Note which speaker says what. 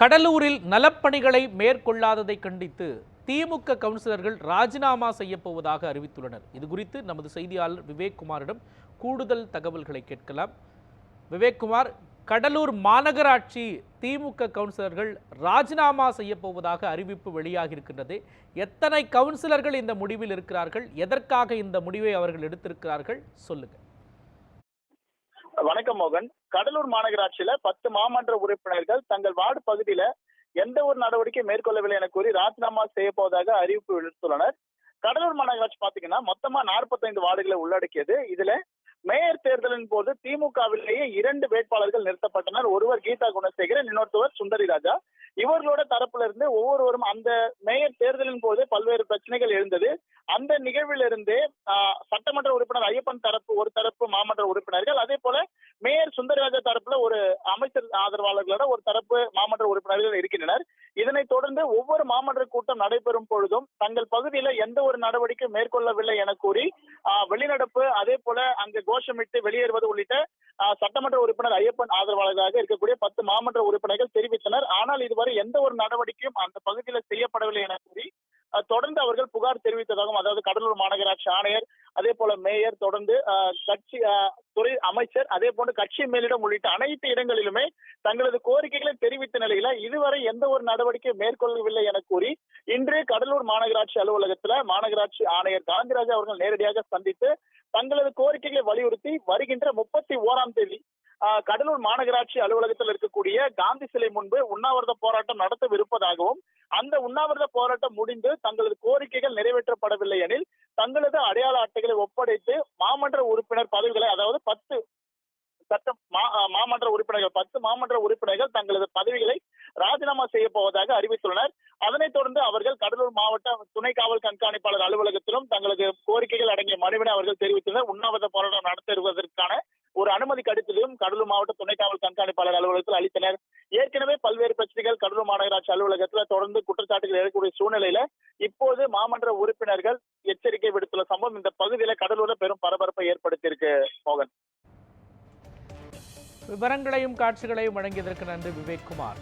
Speaker 1: கடலூரில் நலப்பணிகளை மேற்கொள்ளாததை கண்டித்து திமுக கவுன்சிலர்கள் ராஜினாமா செய்யப்போவதாக அறிவித்துள்ளனர். இது குறித்து நமது செய்தியாளர் விவேக்குமாரிடம் கூடுதல் தகவல்களை கேட்கலாம். விவேக்குமார் கடலூர் மாநகராட்சி திமுக கவுன்சிலர்கள் ராஜினாமா செய்யப் போவதாக அறிவிப்பு வெளியாகி இருக்கின்றது. எத்தனை கவுன்சிலர்கள் இந்த முடிவில் இருக்கிறார்கள்? எதற்காக இந்த முடிவை அவர்கள் எடுத்திருக்கிறார்கள்? சொல்லுங்கள்
Speaker 2: வணக்கம் மோகன். கடலூர் மாநகராட்சியில பத்து மாமன்ற உறுப்பினர்கள் தங்கள் வார்டு பகுதியில எந்த ஒரு நடவடிக்கை மேற்கொள்ளவில்லை என கூறி ராஜினாமா செய்ய போவதாக அறிவிப்பு விடுத்துள்ளனர். கடலூர் மாநகராட்சி பாத்தீங்கன்னா மொத்தமா 45 வார்டுகளை உள்ளடக்கியது. இதுல மேயர் தேர்தலின் போது திமுகவிலேயே இரண்டு வேட்பாளர்கள் நிறுத்தப்பட்டனர். ஒருவர் கீதா குணசேகரன் இன்னொருத்தவர் சுந்தரி ராஜா. இவர்களோட தரப்புல இருந்து ஒவ்வொருவரும் அந்த மேயர் தேர்தலின் போது பல்வேறு பிரச்சனைகள் எழுந்தது. அந்த நிகழ்விலிருந்து சட்டமன்ற உறுப்பினர் ஐயப்பன் தரப்பு ஒரு தரப்பு மாமன்ற உறுப்பினர்கள் அதே போல மேயர் சுந்தரராஜா தரப்புல ஒரு அமைச்சர் ஆதரவாளர்களோட ஒரு தரப்பு மாமன்ற உறுப்பினர்கள் இருக்கின்றனர். இதனைத் தொடர்ந்து ஒவ்வொரு மாமன்ற கூட்டம் நடைபெறும் பொழுதும் தங்கள் பகுதியில எந்த ஒரு நடவடிக்கை மேற்கொள்ளவில்லை என கூறி வெளிநடப்பு அதே போல அங்கு கோஷமிட்டு வெளியேறுவது உள்ளிட்ட சட்டமன்ற உறுப்பினர் ஐயப்பன் ஆதரவாளர்களாக இருக்கக்கூடிய பத்து மாமன்ற உறுப்பினர்கள் தெரிவித்தனர். ஆனால் இதுவரை எந்த ஒரு நடவடிக்கையும் அந்த பகுதியில் செய்யப்படவில்லை என கூறி தொடர்ந்து அவர்கள் புகார் தெரிவித்ததாகவும் அதாவது கடலூர் மாநகராட்சி ஆணையர் அதே போல மேயர் தொடர்ந்து கட்சி துறை அமைச்சர் அதே போன்று கட்சி மேலிடம் உள்ளிட்ட அனைத்து இடங்களிலுமே தங்களது கோரிக்கைகளை தெரிவித்த நிலையில இதுவரை எந்த ஒரு நடவடிக்கை மேற்கொள்ளவில்லை என கூறி இன்று கடலூர் மாநகராட்சி அலுவலகத்துல மாநகராட்சி ஆணையர் காந்திராஜா அவர்கள் நேரடியாக சந்தித்து தங்களது கோரிக்கைகளை வலியுறுத்தி வருகின்ற முப்பத்தி ஓராம் தேதி ஆஹ், கடலூர் மாநகராட்சி அலுவலகத்தில் இருக்கக்கூடிய காந்தி சிலை முன்பு உண்ணாவிரத போராட்டம் நடத்தவிருப்பதாகவும் அந்த உண்ணாவிரத போராட்டம் முடிந்து தங்களது கோரிக்கைகள் நிறைவேற்றப்படவில்லை எனில் தங்களது அடையாள அட்டைகளை ஒப்படைத்து மாமன்ற உறுப்பினர் பதவிகளை அதாவது பத்து சட்ட மாமன்ற உறுப்பினர்கள் பத்து மாமன்ற உறுப்பினர்கள் தங்களது பதவிகளை ராஜினாமா செய்ய போவதாக அறிவித்துள்ளனர். அதனைத் தொடர்ந்து அவர்கள் கடலூர் மாவட்ட துணை காவல் கண்காணிப்பாளர் அலுவலகத்திலும் தங்களது கோரிக்கைகள் அடங்கிய மனுவினை அவர்கள் தெரிவித்துள்ளனர். உண்ணாவிரத போராட்டம் நடத்துவதற்கான ஒரு அனுமதி கடிதத்தையும் கடலூர் மாவட்ட துணை காவல் கண்காணிப்பாளர் அலுவலகத்தில் அளித்தனர். ஏற்கனவே பல்வேறு பிரச்சனை மாநகராட்சி தொடர்ந்து குற்றச்சாட்டுகள் எழக்கூடிய சூழ்நிலையில இப்போது மாமன்ற உறுப்பினர்கள் எச்சரிக்கை விடுத்துள்ள சம்பவம் இந்த பகுதியில கடலூர்ல பெரும் பரபரப்பை ஏற்படுத்தியிருக்கு மோகன்.
Speaker 1: விவரங்களையும் காட்சிகளையும் வழங்கியதற்கு நன்றி விவேக்குமார்